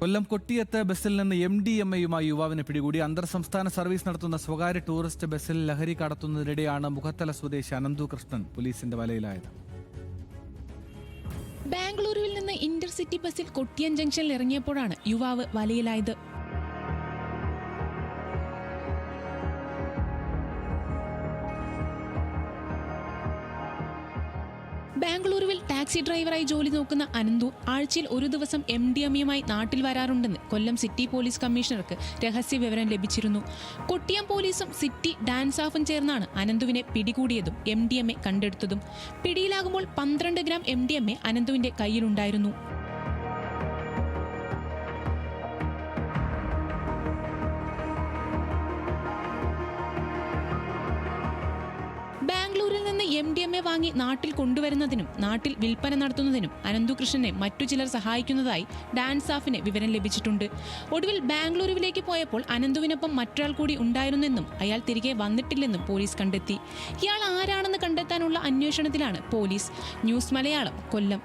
കൊല്ലം കൊട്ടിയത്ത് ബസ്സിൽ നിന്ന് M D M എയുമായി യുവാവിനെ പിടികൂടി അന്തർ സംസ്ഥാന സർവീസ് നടത്തുന്ന സ്വകാര്യ ടൂറിസ്റ്റ് ബസ്സിൽ ലഹരി കടത്തുന്നതിനിടെയാണ് മുഖത്തല സ്വദേശി അനന്തു കൃഷ്ണൻ പോലീസിന്റെ വലയിലായത്. ബാംഗ്ലൂരുവിൽ നിന്ന് ഇന്റർസിറ്റി ബസ്സിൽ കൊട്ടിയൻ ജംഗ്ഷനിൽ ഇറങ്ങിയപ്പോഴാണ് യുവാവ് വലയിലായത്. ബാംഗ്ലൂരുവിൽ ടാക്സി ഡ്രൈവറായി ജോലി നോക്കുന്ന അനന്തു ആഴ്ചയിൽ ഒരു ദിവസം എം ഡി എമ്മയുമായി നാട്ടിൽ വരാറുണ്ടെന്ന് കൊല്ലം സിറ്റി പോലീസ് കമ്മീഷണർക്ക് രഹസ്യ വിവരം ലഭിച്ചിരുന്നു. കൊട്ടിയം പോലീസും സിറ്റി ഡാൻസ് ഓഫും ചേർന്നാണ് അനന്തുവിനെ പിടികൂടിയതും എം ഡി എം എ കണ്ടെടുത്തതും. പിടിയിലാകുമ്പോൾ പന്ത്രണ്ട് gram M D M A അനന്തുവിന്റെ കയ്യിലുണ്ടായിരുന്നു. ബാംഗ്ലൂരിൽ നിന്ന് എം ഡി എം എ വാങ്ങി നാട്ടിൽ കൊണ്ടുവരുന്നതിനും നാട്ടിൽ വിൽപ്പന നടത്തുന്നതിനും അനന്തുകൃഷ്ണനെ മറ്റു ചിലർ സഹായിക്കുന്നതായി ഡാൻസ് ആഫിന് വിവരം ലഭിച്ചിട്ടുണ്ട്. ഒടുവിൽ ബാംഗ്ലൂരുവിലേക്ക് പോയപ്പോൾ അനന്തുവിനൊപ്പം മറ്റൊരാൾ കൂടി ഉണ്ടായിരുന്നെന്നും അയാൾ തിരികെ വന്നിട്ടില്ലെന്നും പോലീസ് കണ്ടെത്തി. ഇയാൾ ആരാണെന്ന് കണ്ടെത്താനുള്ള അന്വേഷണത്തിലാണ് പോലീസ്. ന്യൂസ് മലയാളം കൊല്ലം.